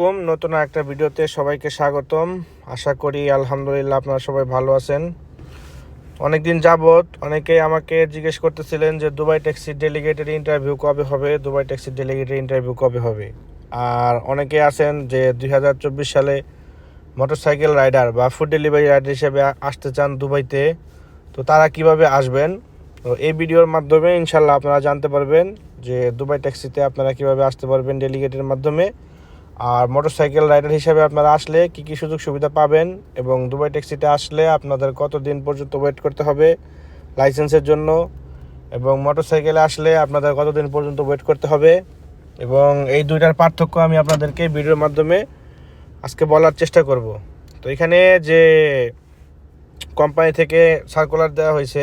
নতুন একটা ভিডিওতে সবাইকে স্বাগতম। আশা করি আলহামদুলিল্লাহ আপনারা সবাই ভালো আছেন। অনেকদিন যাবত অনেকেই আমাকে জিজ্ঞেস করতেছিলেন যে, দুবাই ট্যাক্সি ডেলিগেটের ইন্টারভিউ কবে হবে? দুবাই ট্যাক্সি ডেলিগেটের ইন্টারভিউ কবে হবে? আর অনেকে আছেন যে, দুই হাজার চব্বিশ সালে মোটরসাইকেল রাইডার বা ফুড ডেলিভারি রাইডার হিসেবে আসতে চান দুবাইতে। তো তারা কীভাবে আসবেন? তো এই ভিডিওর মাধ্যমে ইনশাল্লাহ আপনারা জানতে পারবেন যে, দুবাই ট্যাক্সিতে আপনারা কীভাবে আসতে পারবেন ডেলিগেটের মাধ্যমে। আর মোটরসাইকেল রাইডার হিসাবে আপনারা আসলে কি কি সুযোগ সুবিধা পাবেন এবং দুবাই ট্যাক্সিতে আসলে আপনাদের কত দিন পর্যন্ত ওয়েট করতে হবে লাইসেন্সের জন্য এবং মোটরসাইকেলে আসলে আপনাদের কতদিন পর্যন্ত ওয়েট করতে হবে এবং এই দুইটার পার্থক্য আমি আপনাদেরকে ভিডিওর মাধ্যমে আজকে বলার চেষ্টা করব। তো এখানে যে কোম্পানি থেকে সার্কুলার দেওয়া হয়েছে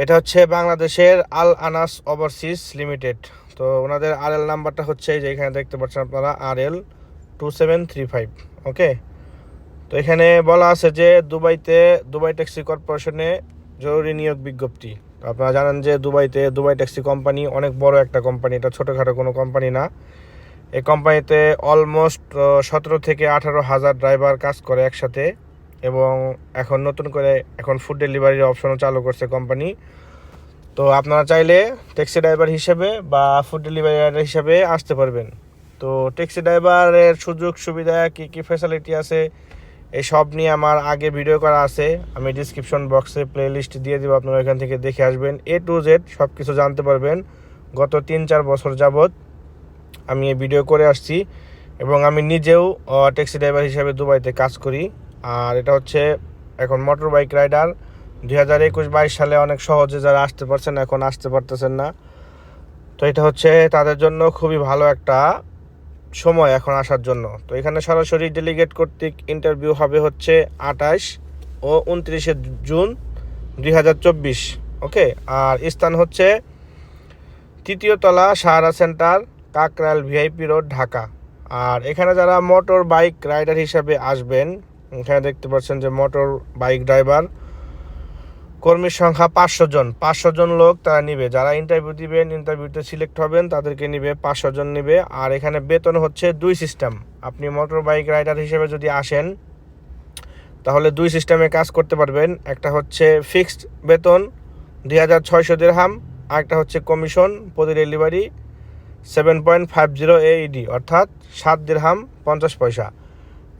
এটা হচ্ছে বাংলাদেশের আল আনাস ওভারসিজ লিমিটেড। তো ওনাদের আর এল নাম্বারটা হচ্ছে যে এখানে দেখতে পাচ্ছেন আপনারা R L two seven three five, okay? তো এখানে বলা আছে যে দুবাইতে, দুবাই ট্যাক্সি কর্পোরেশনে জরুরি নিয়োগ বিজ্ঞপ্তি। আপনারা জানেন যে দুবাইতে, দুবাই ট্যাক্সি কোম্পানি অনেক বড় একটা কোম্পানি, এটা ছোটোখাটো কোনো কোম্পানি না। এই কোম্পানিতে অলমোস্ট সতেরো থেকে আঠারো হাজার ড্রাইভার কাজ করে একসাথে। এবং এখন নতুন করে এখন ফুড ডেলিভারির অপশনও চালু করছে কোম্পানি তো আপনারা চাইলে ট্যাক্সি ড্রাইভার হিসেবে বা ফুড ডেলিভারি হিসেবে আসতে পারবেন। তো ট্যাক্সি ড্রাইভারের সুযোগ সুবিধা, কী কী ফ্যাসিলিটি আছে এই সব নিয়ে আমার আগে ভিডিও করা আছে। আমি ডিসক্রিপশন বক্সে প্লে লিস্ট দিয়ে দেবো, আপনারা এখান থেকে দেখে আসবেন। এ টু জেড সব কিছু জানতে পারবেন। গত তিন চার বছর যাবৎ আমি এই ভিডিও করে আসছি এবং আমি নিজেও ট্যাক্সি ড্রাইভার হিসেবে দুবাইতে কাজ করি। আর এটা হচ্ছে এখন মোটর বাইক রাইডার দুই হাজার একুশ বাইশ সালে অনেক সহজে যারা আসতে পারছেন, এখন আসতে পারতেছেন না। তো এটা হচ্ছে তাদের জন্য খুবই ভালো একটা সময় এখন আসার জন্য। তো এখানে সরাসরি ডেলিগেট কর্তৃক ইন্টারভিউ হবে হচ্ছে আঠাশ ও উনত্রিশে জুন দুই হাজার চব্বিশ ওকে আর স্থান হচ্ছে তৃতীয় তলা Sahara centre Kakrail VIP road, Dhaka. আর এখানে যারা মোটর বাইক রাইডার হিসাবে আসবেন এখানে দেখতে পাচ্ছেন যে মোটর বাইক ড্রাইভার কর্মীর সংখ্যা পাঁচশো জন। পাঁচশো জন লোক তারা নিবে। যারা ইন্টারভিউ দিবেন ইন্টারভিউতে সিলেক্ট হবেন, তাদেরকে নিবে, পাঁচশো জন নিবে। আর এখানে বেতন হচ্ছে দুই সিস্টেম আপনি মোটর বাইক রাইডার হিসেবে যদি আসেন, তাহলে দুই সিস্টেমে কাজ করতে পারবেন। একটা হচ্ছে ফিক্সড বেতন, দুই হাজার ছয়শো দেড়হাম আর একটা হচ্ছে কমিশন প্রতি delivery seven point five zero AED অর্থাৎ সাত দেড়হাম পঞ্চাশ পয়সা।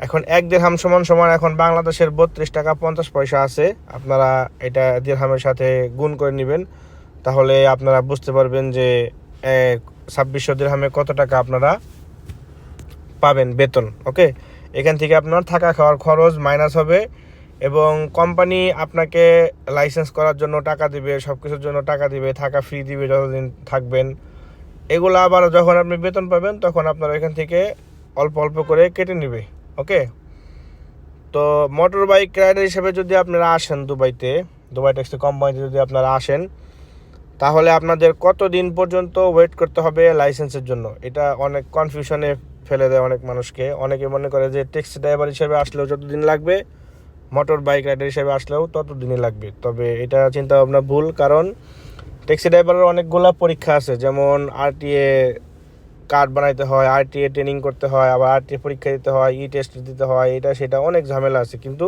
এখন এক দেড়হাম সমান সমান এখন বাংলাদেশের বত্রিশ টাকা পঞ্চাশ পয়সা আছে। আপনারা এটা দেড়হামের সাথে গুণ করে নেবেন। তাহলে আপনারা বুঝতে পারবেন যে ছাব্বিশশো দেড়হামে কত টাকা আপনারা পাবেন বেতন, ওকে? এখান থেকে আপনার থাকা খাওয়ার খরচ মাইনাস হবে এবং কোম্পানি আপনাকে লাইসেন্স করার জন্য টাকা দিবে সব কিছুর জন্য টাকা দিবে, থাকা ফ্রি দিবে যতদিন থাকবেন। এগুলো আবার যখন আপনি বেতন পাবেন, তখন আপনারা এখান থেকে অল্প অল্প করে কেটে নেবে। ওকে? তো মোটর বাইক রাইডার হিসেবে যদি আপনারা আসেন দুবাইতে, দুবাই ট্যাক্সি কোম্পানিতে যদি আপনারা আসেন, তাহলে আপনাদের কত দিন পর্যন্ত ওয়েট করতে হবে লাইসেন্সের জন্য? এটা অনেক কনফিউশনে ফেলে দেয় অনেক মানুষকে। অনেকে মনে করে যে ট্যাক্সি ড্রাইভার হিসেবে আসলেও যতদিন লাগবে মোটর বাইক রাইডার হিসেবে আসলেও ততদিনই লাগবে। তবে এটা চিন্তা ভাবনা ভুল, কারণ ট্যাক্সি ড্রাইভারের অনেকগুলো পরীক্ষা আছে, যেমন আরটিএ কার্ড বানাইতে হয় আরটিএ ট্রেনিং করতে হয়, আবার আরটিএ পরীক্ষা দিতে হয় ই টেস্ট দিতে হয়, এটা সেটা অনেক ঝামেলা আছে। কিন্তু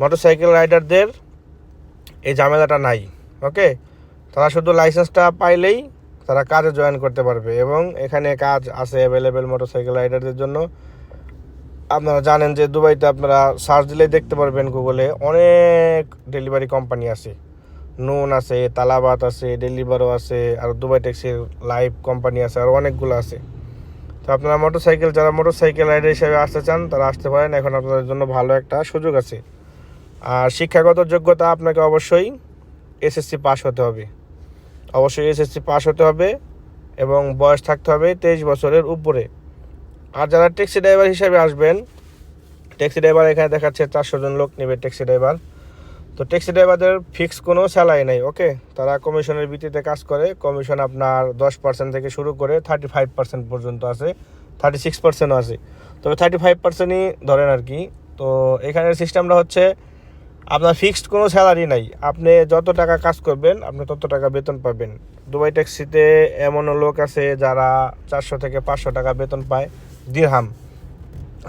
মোটরসাইকেল রাইডারদের এই ঝামেলাটা নাই ওকে তারা শুধু লাইসেন্সটা পাইলেই তারা কাজে জয়েন করতে পারবে এবং এখানে কাজ আছে অ্যাভেলেবেল মোটরসাইকেল রাইডারদের জন্য। আপনারা জানেন যে দুবাইতে আপনারা সার্চ দিলেই দেখতে পারবেন গুগলে অনেক ডেলিভারি কোম্পানি আছে। নুন আছে, তালাবাত আছে, ডেলিভারও আছে, আর দুবাই ট্যাক্সির লাইভ কোম্পানি আছে, আর অনেকগুলো আছে। তো আপনারা মোটরসাইকেল, যারা মোটরসাইকেল রাইডার হিসেবে আসতে চান, তারা আসতে পারেন। এখন আপনাদের জন্য ভালো একটা সুযোগ আছে। আর শিক্ষাগত যোগ্যতা আপনাকে অবশ্যই এসএসসি পাস হতে হবে। অবশ্যই এসএসসি পাস হতে হবে এবং বয়স থাকতে হবে তেইশ বছরের উপরে। আর যারা ট্যাক্সি ড্রাইভার হিসেবে আসবেন, ট্যাক্সি ড্রাইভার এখানে দেখাচ্ছে চারশো জন লোক নেবে ট্যাক্সি ড্রাইভার। তো ট্যাক্সি ড্রাইভারদের ফিক্স কোনো স্যালারি নাই ওকে তারা কমিশনের ভিত্তিতে কাজ করে কমিশন আপনার দশ পার্সেন্ট থেকে শুরু করে থার্টি ফাইভ পার্সেন্ট পর্যন্ত আছে থার্টি সিক্স পার্সেন্টও আছে। তবে থার্টি ফাইভ পার্সেন্টই ধরেন আর কি, তো এখানের সিস্টেমটা হচ্ছে আপনার ফিক্সড কোনো স্যালারি নাই। আপনি যত টাকা কাজ করবেন, আপনি তত টাকা বেতন পাবেন। দুবাই ট্যাক্সিতে এমনও লোক আছে যারা চারশো থেকে পাঁচশো টাকা বেতন পায় দিরহাম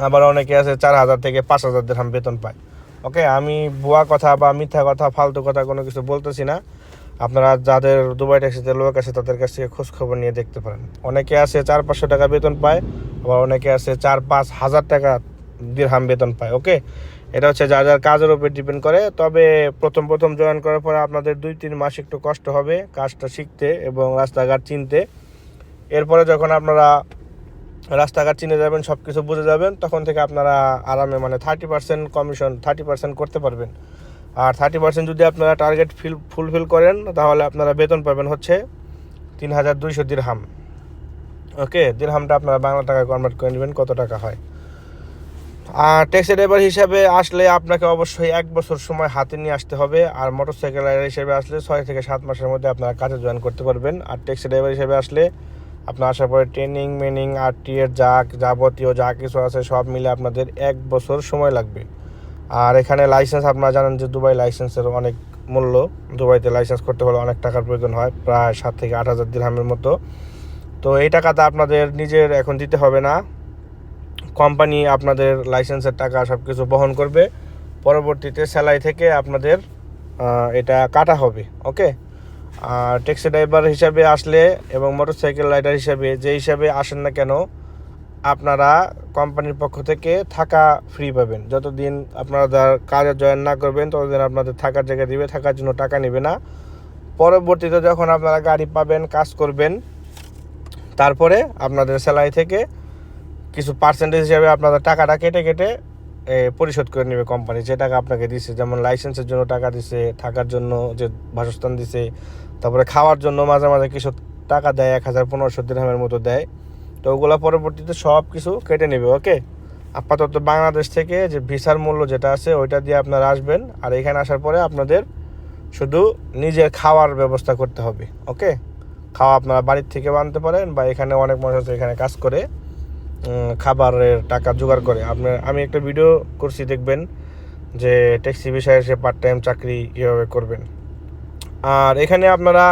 আবার অনেকে আছে চার হাজার থেকে পাঁচ হাজার দিরহাম বেতন পায়। ওকে আমি ভুয়া কথা বা মিথ্যা কথা, ফালতু কথা কোনো কিছু বলতেছি না। আপনারা যাদের দুবাই ট্যাক্সিতে লোক আছে, তাদের কাছ থেকে খোঁজ খবর নিয়ে দেখতে পারেন। অনেকে আছে চার পাঁচশো টাকা বেতন পায়, আবার অনেকে আছে চার পাঁচ হাজার টাকা দিরহাম বেতন পায় ওকে এটা হচ্ছে যার যার কাজের উপর ডিপেন্ড করে। তবে প্রথম প্রথম জয়েন করার পরে আপনাদের দুই তিন মাস একটু কষ্ট হবে কাজটা শিখতে এবং রাস্তাঘাট চিনতে। এরপরে যখন আপনারা রাস্তাঘাট চিনে যাবেন সব কিছু বুঝে যাবেন, তখন থেকে আপনারা আরামে মানে thirty percent commission thirty percent করতে পারবেন। আর থার্টি পার্সেন্ট যদি আপনারা টার্গেট ফিল ফুলফিল করেন, তাহলে আপনারা বেতন পাবেন হচ্ছে তিন হাজার দুইশো দিরহাম ওকে দিরহামটা আপনারা বাংলা টাকায় কনভার্ট করে নেবেন, কত টাকা হয়। আর ট্যাক্সি ড্রাইভার হিসাবে আসলে আপনাকে অবশ্যই এক বছর সময় হাতে নিয়ে আসতে হবে, আর মোটরসাইকেল রাইডার হিসেবে আসলে ছয় থেকে সাত মাসের মধ্যে আপনারা কাজে জয়েন করতে পারবেন। আর ট্যাক্সি ড্রাইভার হিসেবে আসলে আপনার আসার পরে ট্রেনিং মেনিং আর টি এর যা যাবতীয় যা কিছু আছে সব মিলে আপনাদের এক বছর সময় লাগবে। আর এখানে লাইসেন্স আপনারা জানেন যে দুবাই লাইসেন্সের অনেক মূল্য। দুবাইতে লাইসেন্স করতে হলে অনেক টাকার প্রয়োজন হয়, প্রায় সাত থেকে আট হাজার দিরহামের মতো। তো এই টাকাটা আপনাদের নিজের এখন দিতে হবে না। কোম্পানি আপনাদের লাইসেন্সের টাকা সব কিছু বহন করবে। পরবর্তীতে স্যালাই থেকে আপনাদের এটা কাটা হবে ওকে আর ট্যাক্সি ড্রাইভার হিসাবে আসলে এবং মোটরসাইকেল রাইডার হিসাবে যে হিসাবে আসেন না কেন, আপনারা কোম্পানির পক্ষ থেকে থাকা ফ্রি পাবেন। যতদিন আপনারা কাজে জয়েন না করবেন, ততদিন আপনাদের থাকার জায়গা দিবে, থাকার জন্য টাকা নেবে না। পরবর্তীতে যখন আপনারা গাড়ি পাবেন, কাজ করবেন, তারপরে আপনাদের স্যালারি থেকে কিছু পার্সেন্টেজ হিসাবে আপনাদের টাকাটা কেটে কেটে পরিশোধ করে নেবে কোম্পানি যে টাকা আপনাকে দিছে, যেমন লাইসেন্সের জন্য টাকা দিছে, থাকার জন্য যে বাসস্থান দিছে, তারপরে খাওয়ার জন্য মাঝে মাঝে কিছু টাকা দেয়, এক হাজার পনেরোশো দিরহামের মতো দেয়। তো ওগুলো পরবর্তীতে সব কিছু কেটে নেবে ওকে আপাতত বাংলাদেশ থেকে যে ভিসার মূল্য যেটা আছে, ওইটা দিয়ে আপনারা আসবেন, আর এখানে আসার পরে আপনাদের শুধু নিজের খাওয়ার ব্যবস্থা করতে হবে ওকে খাওয়া আপনারা বাড়ির থেকে আনতে পারেন, বা এখানে অনেক মানুষ আছে, এখানে কাজ করে। খাবারের টাকা জোগাড় করে। আপনার, আমি একটা ভিডিও করছি, দেখবেন, যে ট্যাক্সি বিষয়ে সে পার্ট টাইম চাকরি কীভাবে করবেন। আর এখানে আপনারা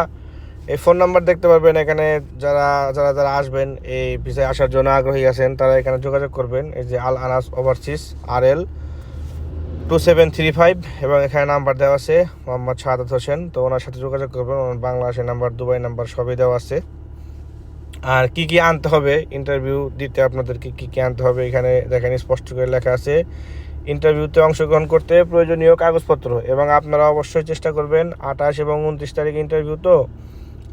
এই ফোন নাম্বার দেখতে পারবেন, এখানে যারা যারা যারা আসবেন, এই ভিসায় আসার জন্য আগ্রহী আছেন, তারা এখানে যোগাযোগ করবেন। এই যে Al Anas overseas R L two seven three five এবং এখানে নাম্বার দেওয়া আছে, মোহাম্মদ শাহাদাত হোসেন। তো ওনার সাথে যোগাযোগ করবেন বাংলাদেশের নাম্বার দুবাই নাম্বার সবই দেওয়া আছে। আর কি কি আনতে হবে? ইন্টারভিউ দিতে আপনাদেরকে কি কি আনতে হবে? এখানে দেখেন স্পষ্ট করে লেখা আছে ইন্টারভিউতে অংশগ্রহণ করতে প্রয়োজনীয় কাগজপত্র এবং আপনারা অবশ্যই চেষ্টা করবেন আঠাশ এবং উনত্রিশ তারিখ ইন্টারভিউ তো।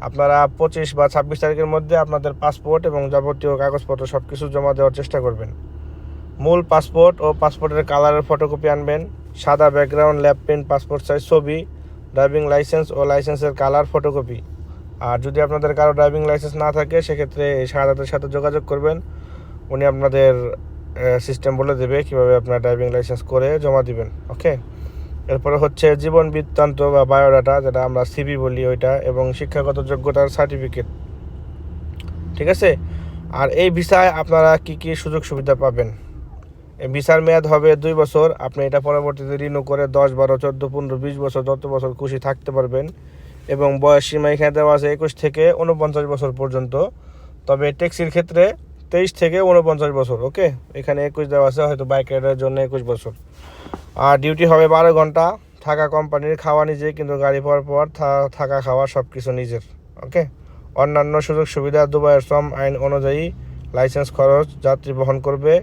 আপনারা পঁচিশ বা ছাব্বিশ তারিখের মধ্যে আপনাদের পাসপোর্ট এবং যাবতীয় কাগজপত্র সব কিছু জমা দেওয়ার চেষ্টা করবেন। মূল পাসপোর্ট ও পাসপোর্টের কালারের ফটোকপি আনবেন। সাদা background lab print passport size ছবি ড্রাইভিং লাইসেন্স ও লাইসেন্সের কালার ফটোকপি আর যদি আপনাদের কারও ড্রাইভিং লাইসেন্স না থাকে, সেক্ষেত্রে শাহাদাতের সাথে যোগাযোগ করবেন। উনি আপনাদের সিস্টেম বলে দেবে কীভাবে আপনার ড্রাইভিং লাইসেন্স করে জমা দিবেন ওকে এরপরে হচ্ছে জীবন বৃত্তান্ত বা বায়োডাটা যেটা আমরা সিবি বলি ওইটা, এবং শিক্ষাগত যোগ্যতার সার্টিফিকেট ঠিক আছে? আর এই ভিসায় আপনারা কি কি সুযোগ সুবিধা পাবেন? ভিসার মেয়াদ হবে দুই বছর, আপনি এটা পরবর্তীতে রিনিউ করে দশ, বারো, চোদ্দ, পনেরো, বিশ বছর, যত বছর খুশি থাকতে পারবেন। এবং বয়স সীমা এখানে দেওয়া আছে একুশ থেকে উনপঞ্চাশ বছর পর্যন্ত। তবে ট্যাক্সির ক্ষেত্রে তেইশ থেকে উনপঞ্চাশ বছর, ওকে? এখানে একুশ দেওয়া আছে, হয়তো বাইক রাইডারের জন্য একুশ বছর। আর ডিউটি হবে বারো ঘণ্টা, থাকা কোম্পানির খাওয়া নিজে, কিন্তু গাড়ি পাওয়ার পর থাকা খাওয়া সব কিছু নিজের, ওকে? অন্যান্য সুযোগ সুবিধা, দুবাইয়ের শ্রম আইন অনুযায়ী লাইসেন্স খরচ যাত্রী বহন করবে,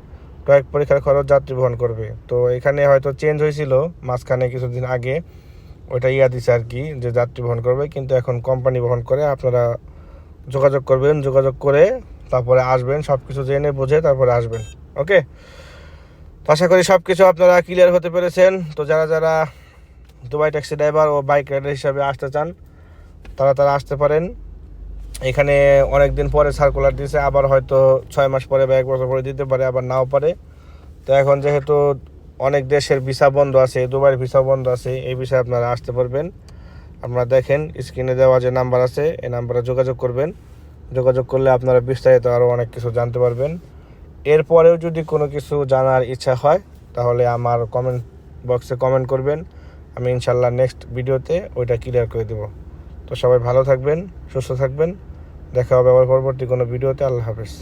ট্র্যাক পরীক্ষার খরচ যাত্রী বহন করবে। তো এখানে হয়তো চেঞ্জ হয়েছিল, মাঝখানে কিছুদিন আগে। ওইটা ইয়া দিছে আর কি, যে যাত্রী বহন করবে, কিন্তু এখন কোম্পানি বহন করে আপনারা যোগাযোগ করবেন, যোগাযোগ করে তারপরে আসবেন সব কিছু জেনে বুঝে তারপরে আসবেন, ওকে? তো আশা করি সব কিছু আপনারা ক্লিয়ার হতে পেরেছেন। তো যারা যারা দুবাই ট্যাক্সি ড্রাইভার ও বাইক রাইডার হিসাবে আসতে চান, তারা তারা আসতে পারেন। এখানে অনেক দিন পরে সার্কুলার দিয়েছে আবার হয়তো ছয় মাস পরে বা এক বছর পরে দিতে পারে, আবার নাও পারে। তো এখন যেহেতু অনেক দেশের ভিসা বন্ধ আছে, দুবাইয়ের ভিসা বন্ধ আছে, এই বিষয়ে আপনারা আসতে পারবেন। আপনারা দেখেন স্ক্রিনে দেওয়া যে নাম্বার আছে, এই নাম্বারে যোগাযোগ করবেন। যোগাযোগ করলে আপনারা বিস্তারিত আরও অনেক কিছু জানতে পারবেন। এরপরেও যদি কোনো কিছু জানার ইচ্ছা হয়, তাহলে আমার কমেন্ট বক্সে কমেন্ট করবেন। আমি ইনশাল্লাহ নেক্সট ভিডিওতে ওইটা ক্লিয়ার করে দেবো। তো সবাই ভালো থাকবেন, সুস্থ থাকবেন। দেখা হবে আবার পরবর্তী কোনো ভিডিওতে। আল্লাহ হাফেজ।